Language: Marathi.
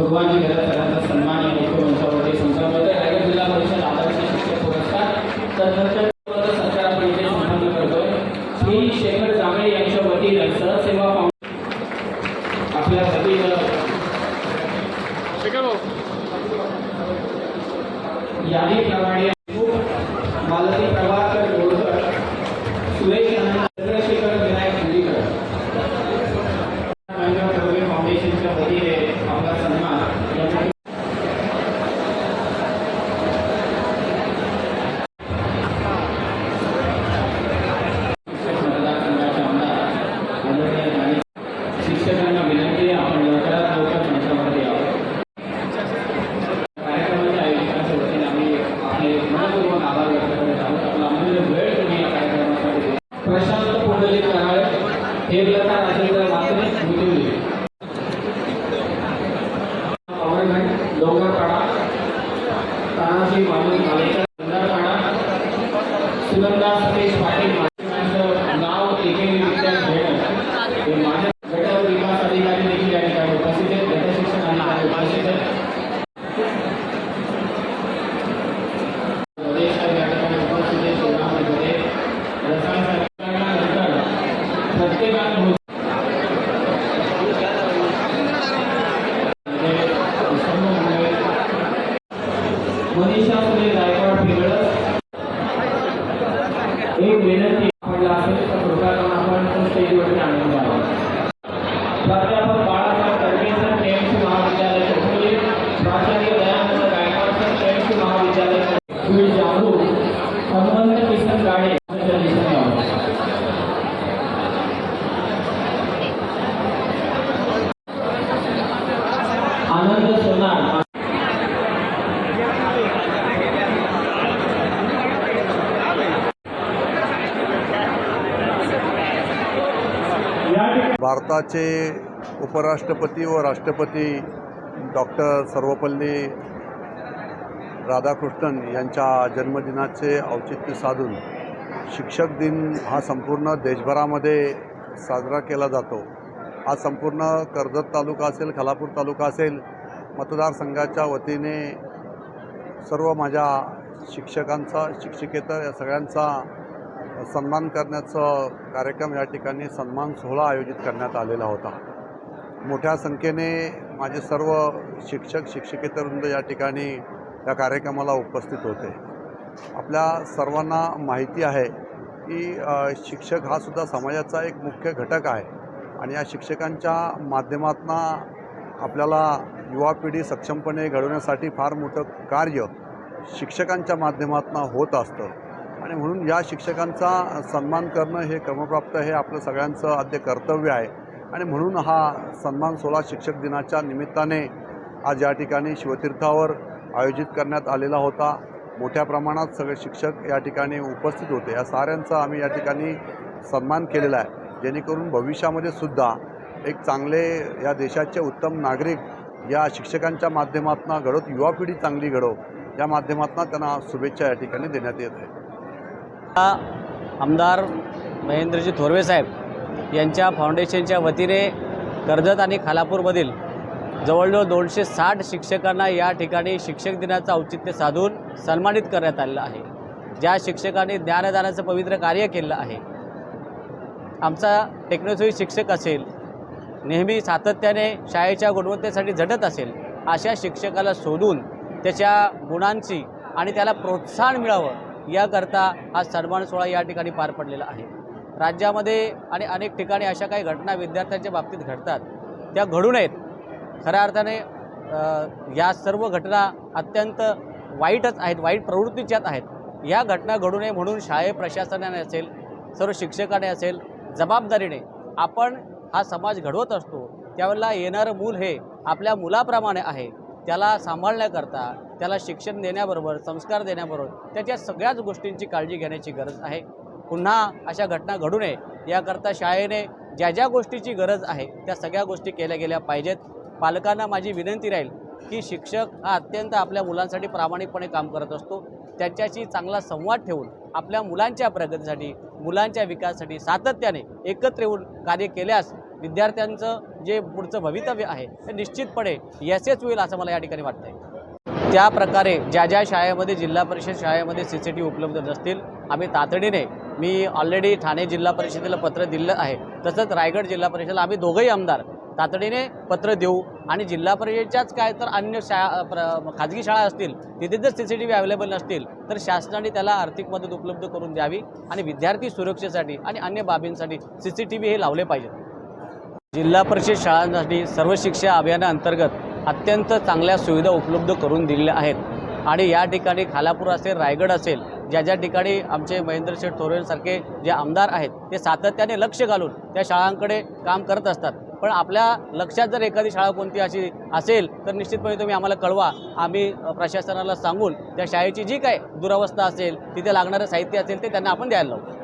पूर्वांनी गेल्या सगळ्यांचा सन्मान या मुख्यमंचावरती संस्थांमध्ये रायगड जिल्हा परिषद आदर्श शिक्षक पुरस्कार तर संपन्न करतोय. श्री शेखर जांभळे यांच्या वतीनं सहसेवा फाउंडेशन आपल्या वतीनं यादीप्रमाणे तानाजी मामून कालेकर सुंदरपाडा सुगंधा सतीश पाटील माझं नाव एकेरी विद्यान घेणं. हे माझ्या गट विकास अधिकारी देखील या ठिकाणी उपस्थित आहेत. गट शिक्षण अधिकारी उपस्थित आहेत. प्रदेशात एक विनंती आपल्याला असेल तर कृपया आपण स्टेजवरती आणून द्यावा. भारताचे उपराष्ट्रपती व राष्ट्रपती डॉक्टर सर्वपल्ली राधाकृष्णन यांच्या जन्मदिनाचे औचित्य साधून शिक्षक दिन हा संपूर्ण देशभरामध्ये साजरा केला जातो. हा संपूर्ण कर्जत तालुका असेल खालापूर तालुका असेल मतदारसंघाच्या वतीने सर्व माझ्या शिक्षकांचा शिक्षिकेतर या सगळ्यांचा सन्मान करण्याचा कार्यक्रम या ठिकाणी सन्मान सोहळा आयोजित करण्यात आलेला होता. मोठ्या संख्येने माझे सर्व शिक्षक शिक्षकेतरवृंद या ठिकाणी या कार्यक्रमाला उपस्थित होते. आपल्या सर्वांना माहिती आहे की शिक्षक हा सुद्धा समाजाचा एक मुख्य घटक आहे आणि या शिक्षकांच्या माध्यमातून आपल्याला युवा पिढी सक्षमपणे घडवण्यासाठी फार मोठं कार्य शिक्षकांच्या माध्यमातून होत असतं. आणि म्हणून या शिक्षकांचा सन्मान करणं हे क्रमप्राप्त हे आपलं सगळ्यांचं आद्य कर्तव्य आहे. आणि म्हणून हा सन्मान सोहळा शिक्षक दिनाच्या निमित्ताने आज या ठिकाणी शिवतीर्थावर आयोजित करण्यात आलेला होता. मोठ्या प्रमाणात सगळे शिक्षक या ठिकाणी उपस्थित होते. या साऱ्यांचा आम्ही या ठिकाणी सन्मान केलेला आहे. जेणेकरून भविष्यामध्ये सुद्धा एक चांगले या देशाचे उत्तम नागरिक या शिक्षकांच्या माध्यमातून घडवत युवा पिढी चांगली घडव या माध्यमातून त्यांना शुभेच्छा या ठिकाणी देण्यात येत आहे. आमदार महेंद्रजी थोरवे साहेब यांच्या फाउंडेशनच्या वतीने कर्जत आणि खालापूरमधील जवळजवळ दोनशे साठ शिक्षकांना या ठिकाणी शिक्षक दिनाचं औचित्य साधून सन्मानित करण्यात आलेलं आहे. ज्या शिक्षकांनी ज्ञानदानाचं पवित्र कार्य केलं आहे. आमचा टेक्नोसोई शिक्षक असेल नेहमी सातत्याने शाळेच्या गुणवत्तेसाठी झटत असेल अशा शिक्षकाला शोधून त्याच्या गुणांची आणि त्याला प्रोत्साहन मिळावं याकरता हा सन्मान सोहळा या ठिकाणी पार पडलेला आहे. राज्यामध्ये आणि अनेक ठिकाणी अशा काही घटना विद्यार्थ्यांच्या बाबतीत घडतात. त्या घडू नयेत. खऱ्या अर्थाने या सर्व घटना अत्यंत वाईटच आहेत वाईट प्रवृत्तीच्याच आहेत. या घटना घडू नये म्हणून शाळे प्रशासनाने असेल सर्व शिक्षकाने असेल जबाबदारीने आपण हा समाज घडवत असतो त्यावेळेला येणारं मूल हे आपल्या मुलाप्रमाणे आहे. त्याला सांभाळण्याकरता त्याला शिक्षण देण्याबरोबर संस्कार देण्याबरोबर त्याच्या सगळ्याच गोष्टींची काळजी घेण्याची गरज आहे. पुन्हा अशा घटना घडू नये याकरता शाळेने ज्या ज्या गोष्टीची गरज आहे त्या सगळ्या गोष्टी केल्या गेल्या पाहिजेत. पालकांना माझी विनंती राहील की शिक्षक हा अत्यंत आपल्या मुलांसाठी प्रामाणिकपणे काम करत असतो. त्यांच्याशी चांगला संवाद ठेवून आपल्या मुलांच्या प्रगतीसाठी मुलांच्या विकासासाठी सातत्याने एकत्र येऊन कार्य केल्यास विद्यार्थ्यांचं जे पुढचं भवितव्य आहे ते निश्चितपणे यशस्वी होईल असं मला या ठिकाणी वाटतंय. त्या प्रकारे ज्या ज्या शाळेमध्ये जिल्हा परिषद शाळेमध्ये सी सी टी उपलब्ध नसतील आम्ही तातडीने मी ऑलरेडी ठाणे जिल्हा परिषदेला पत्र दिलं आहे. तसंच रायगड जिल्हा परिषदेला आम्ही दोघंही आमदार तातडीने पत्र देऊ. आणि जिल्हा परिषदेच्याच काय तर अन्य शाळा प्र खाजगी शाळा असतील तिथे जर C C T V available नसतील तर शासनाने त्याला आर्थिक मदत उपलब्ध करून द्यावी आणि विद्यार्थी सुरक्षेसाठी आणि अन्य बाबींसाठी सी सी टी व्ही हे लावले पाहिजेत. जिल्हा परिषद शाळांसाठी सर्व शिक्षा अभियानाअंतर्गत अत्यंत चांगल्या सुविधा उपलब्ध करून दिलेल्या आहेत. आणि या ठिकाणी खालापूर असेल रायगड असेल ज्या ज्या ठिकाणी आमचे महेंद्र शेठ थोरेंसारखे जे आमदार आहेत ते सातत्याने लक्ष घालून त्या शाळांकडे काम करत असतात. पण आपल्या लक्षात जर एखादी शाळा कोणती अशी असेल तर निश्चितपणे तुम्ही आम्हाला कळवा. आम्ही प्रशासनाला सांगून त्या शाळेची जी काय दुरावस्था असेल तिथे लागणारं साहित्य असेल ते त्यांना आपण द्यायला लावू.